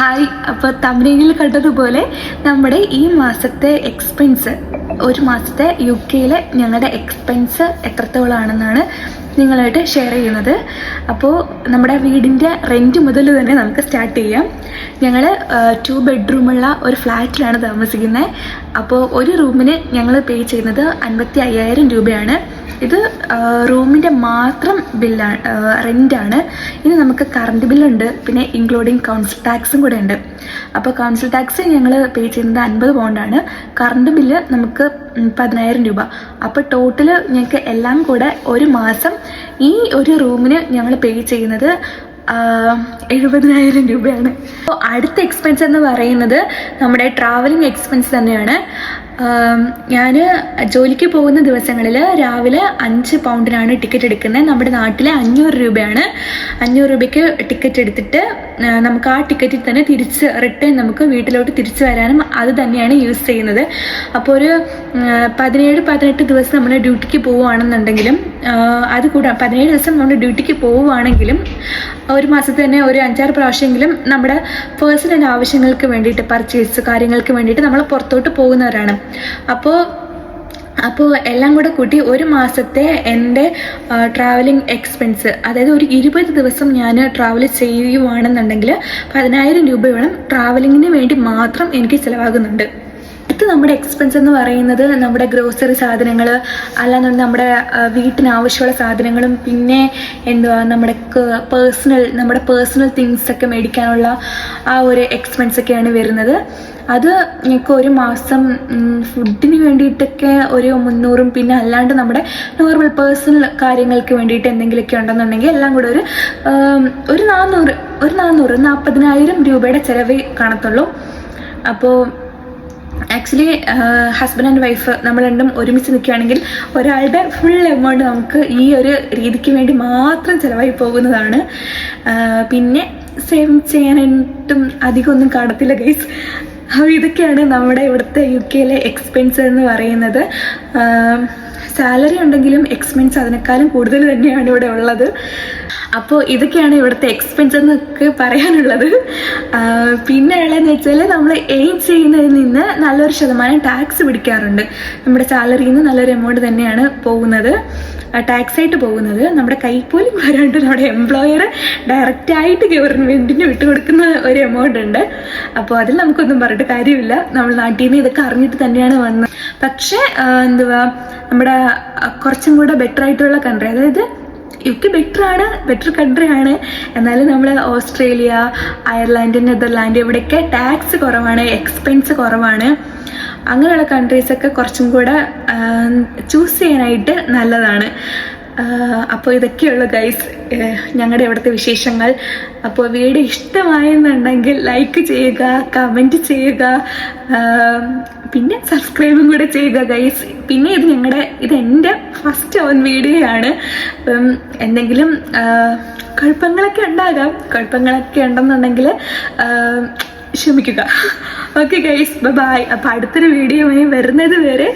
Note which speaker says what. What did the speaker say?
Speaker 1: Hi. അപ്പോൾ തമിഴിൽ കണ്ടതുപോലെ നമ്മുടെ ഈ മാസത്തെ എക്സ്പെൻസ് ഒരു മാസത്തെ യു കെയിലെ ഞങ്ങളുടെ എക്സ്പെൻസ് എത്രത്തോളാണെന്നാണ് നിങ്ങളായിട്ട് ഷെയർ ചെയ്യുന്നത്. അപ്പോൾ നമ്മുടെ വീടിന്റെ റെന്റ് മുതൽ തന്നെ നമുക്ക് സ്റ്റാർട്ട് ചെയ്യാം. ഞങ്ങൾ ടു ബെഡ്റൂമുള്ള ഒരു ഫ്ലാറ്റിലാണ് താമസിക്കുന്നത് അപ്പോൾ ഒരു റൂമിന് ഞങ്ങൾ പേ ചെയ്യുന്നത് അൻപത്തി അയ്യായിരം രൂപയാണ്. ഇത് റൂമിന്റെ മാത്രം ബില്ലാണ് റെന്റാണ് ഇനി നമുക്ക് കറണ്ട് ബില്ലുണ്ട്. പിന്നെ ഇൻക്ലൂഡിങ് കൗൺസിൽ ടാക്സും കൂടെ ഉണ്ട്. അപ്പോൾ കൗൺസിൽ ടാക്സ് ഞങ്ങൾ പേ ചെയ്യുന്നത് അൻപത് പൗണ്ടാണ്. കറണ്ട് ബില്ല് നമുക്ക് പതിനായിരം രൂപ. അപ്പോൾ ടോട്ടൽ ഞങ്ങൾക്ക് എല്ലാം കൂടെ ഒരു മാസം ഈ ഒരു റൂമിന് ഞങ്ങൾ പേ ചെയ്യുന്നത് എഴുപതിനായിരം രൂപയാണ്. അപ്പോൾ അടുത്ത എക്സ്പെൻസ് എന്ന് പറയുന്നത് നമ്മുടെ ട്രാവലിംഗ് എക്സ്പെൻസ് തന്നെയാണ്. ഞാൻ ജോലിക്ക് പോകുന്ന ദിവസങ്ങളിൽ രാവിലെ അഞ്ച് പൗണ്ടിനാണ് ടിക്കറ്റ് എടുക്കുന്നത്. നമ്മുടെ നാട്ടിലെ അഞ്ഞൂറ് രൂപയാണ്. അഞ്ഞൂറ് രൂപയ്ക്ക് ടിക്കറ്റ് എടുത്തിട്ട് നമുക്ക് ആ ടിക്കറ്റിൽ തന്നെ തിരിച്ച് റിട്ടേൺ നമുക്ക് വീട്ടിലോട്ട് തിരിച്ചു വരാനും അത് തന്നെയാണ് യൂസ് ചെയ്യുന്നത്. അപ്പോൾ ഒരു പതിനേഴ് പതിനെട്ട് ദിവസം നമ്മൾ ഡ്യൂട്ടിക്ക് പോവുകയാണെന്നുണ്ടെങ്കിലും അത് കൂടാ. പതിനേഴ് ദിവസം നമ്മൾ ഡ്യൂട്ടിക്ക് പോവുകയാണെങ്കിലും ഒരു മാസത്തിൽ തന്നെ ഒരു അഞ്ചാറ് പ്രാവശ്യമെങ്കിലും നമ്മുടെ പേഴ്സണൽ ആവശ്യങ്ങൾക്ക് വേണ്ടിയിട്ട് പർച്ചേസ് കാര്യങ്ങൾക്ക് വേണ്ടിയിട്ട് നമ്മൾ പുറത്തോട്ട് പോകുന്നവരാണ്. അപ്പോൾ അപ്പോൾ എല്ലാം കൂടെ കൂട്ടി ഒരു മാസത്തെ എന്റെ ട്രാവലിംഗ് എക്സ്പെൻസ് അതായത് ഒരു ഇരുപത് ദിവസം ഞാൻ ട്രാവൽ ചെയ്യുവാണെന്നുണ്ടെങ്കിൽ പതിനായിരം രൂപയോളം ട്രാവലിങ്ങിന് വേണ്ടി മാത്രം എനിക്ക് ചിലവാകുന്നുണ്ട്. അടുത്ത് നമ്മുടെ എക്സ്പെൻസ് എന്ന് പറയുന്നത് നമ്മുടെ ഗ്രോസറി സാധനങ്ങൾ അല്ലാന്നുണ്ടെങ്കിൽ നമ്മുടെ വീട്ടിനാവശ്യമുള്ള സാധനങ്ങളും പിന്നെ എന്തുവാ നമ്മുടെ പേഴ്സണൽ നമ്മുടെ പേഴ്സണൽ തിങ്സ് ഒക്കെ മേടിക്കാനുള്ള ആ ഒരു എക്സ്പെൻസ് ഒക്കെയാണ് വരുന്നത്. അത് ഞങ്ങൾക്ക് ഒരു മാസം ഫുഡിന് വേണ്ടിയിട്ടൊക്കെ ഒരു മുന്നൂറും പിന്നെ അല്ലാണ്ട് നമ്മുടെ നോർമൽ പേഴ്സണൽ കാര്യങ്ങൾക്ക് വേണ്ടിയിട്ട് എന്തെങ്കിലുമൊക്കെ ഉണ്ടെന്നുണ്ടെങ്കിൽ എല്ലാം കൂടെ ഒരു ഒരു നാന്നൂറ് ഒരു നാന്നൂറ് നാൽപ്പതിനായിരം രൂപയുടെ ചിലവ് കാണത്തുള്ളൂ. അപ്പോൾ ആക്ച്വലി ഹസ്ബൻഡ് ആൻഡ് വൈഫ് നമ്മൾ രണ്ടും ഒരുമിച്ച് നിൽക്കുകയാണെങ്കിൽ ഒരാളുടെ ഫുൾ എമൗണ്ട് നമുക്ക് ഈ ഒരു രീതിക്ക് വേണ്ടി മാത്രം ചിലവായി പോകുന്നതാണ്. പിന്നെ സേവ് ചെയ്യാനായിട്ടും അധികം ഒന്നും കാണത്തില്ല ഗൈസ് അപ്പോൾ ഇതൊക്കെയാണ് നമ്മുടെ ഇവിടുത്തെ യു കെയിലെ എക്സ്പെൻസ് എന്ന് പറയുന്നത്. സാലറി ഉണ്ടെങ്കിലും എക്സ്പെൻസ് അതിനേക്കാളും കൂടുതൽ തന്നെയാണ് ഇവിടെ ഉള്ളത്. അപ്പോൾ ഇതൊക്കെയാണ് ഇവിടുത്തെ എക്സ്പെൻസ് എന്നൊക്കെ പറയാനുള്ളത്. പിന്നെ ഉള്ളതെന്ന് വെച്ചാൽ നമ്മൾ എയിം ചെയ്യുന്നതിൽ നിന്ന് നല്ലൊരു ശതമാനം ടാക്സ് പിടിക്കാറുണ്ട്. നമ്മുടെ സാലറിയിൽ നിന്ന് നല്ലൊരു എമൗണ്ട് തന്നെയാണ് പോകുന്നത്. ടാക്സ് ആയിട്ട് പോകുന്നത്. നമ്മുടെ കൈ പോലും വരാണ്ട് നമ്മുടെ എംപ്ലോയർ ഡയറക്റ്റായിട്ട് ഗവൺമെന്റിന് വിട്ടുകൊടുക്കുന്ന ഒരു എമൗണ്ട് ഉണ്ട്. അപ്പോൾ അതിൽ നമുക്കൊന്നും പറഞ്ഞിട്ട് കാര്യമില്ല. നമ്മൾ നാട്ടിൽ നിന്ന് ഇതൊക്കെ അറിഞ്ഞിട്ട് തന്നെയാണ് വന്നത്. പക്ഷേ എന്തുവാ നമ്മുടെ കുറച്ചും കൂടെ ബെറ്റർ ആയിട്ടുള്ള കൺട്രി അതായത് യു കെ ബെറ്റർ ആണ് ബെറ്റർ കൺട്രി ആണ്. എന്നാലും നമ്മൾ ഓസ്ട്രേലിയ അയർലാൻഡ് നെതർലാൻഡ് ഇവിടെയൊക്കെ ടാക്സ് കുറവാണ് എക്സ്പെൻസ് കുറവാണ്. അങ്ങനെയുള്ള കൺട്രീസൊക്കെ കുറച്ചും കൂടെ ചൂസ് ചെയ്യാനായിട്ട് നല്ലതാണ്. അപ്പോൾ ഇതൊക്കെയുള്ളൂ ഗൈസ് ഞങ്ങളുടെ ഇവിടുത്തെ വിശേഷങ്ങൾ. അപ്പോൾ വീഡിയോ ഇഷ്ടമായെന്നുണ്ടെങ്കിൽ ലൈക്ക് ചെയ്യുക കമന്റ് ചെയ്യുക പിന്നെ സബ്സ്ക്രൈബും കൂടെ ചെയ്യുക ഗൈസ് പിന്നെ ഇത് ഞങ്ങളുടെ ഇത് എന്റെ ഫസ്റ്റ് ഓൺ വീഡിയോ ആണ്. എന്തെങ്കിലും കുഴപ്പങ്ങളൊക്കെ ഉണ്ടാകാം. കുഴപ്പങ്ങളൊക്കെ ഉണ്ടെന്നുണ്ടെങ്കിൽ ക്ഷമിക്കുക. ഓക്കെ ഗൈസ് ബൈ അപ്പോൾ അടുത്തൊരു വീഡിയോ വരുന്നത് വരെ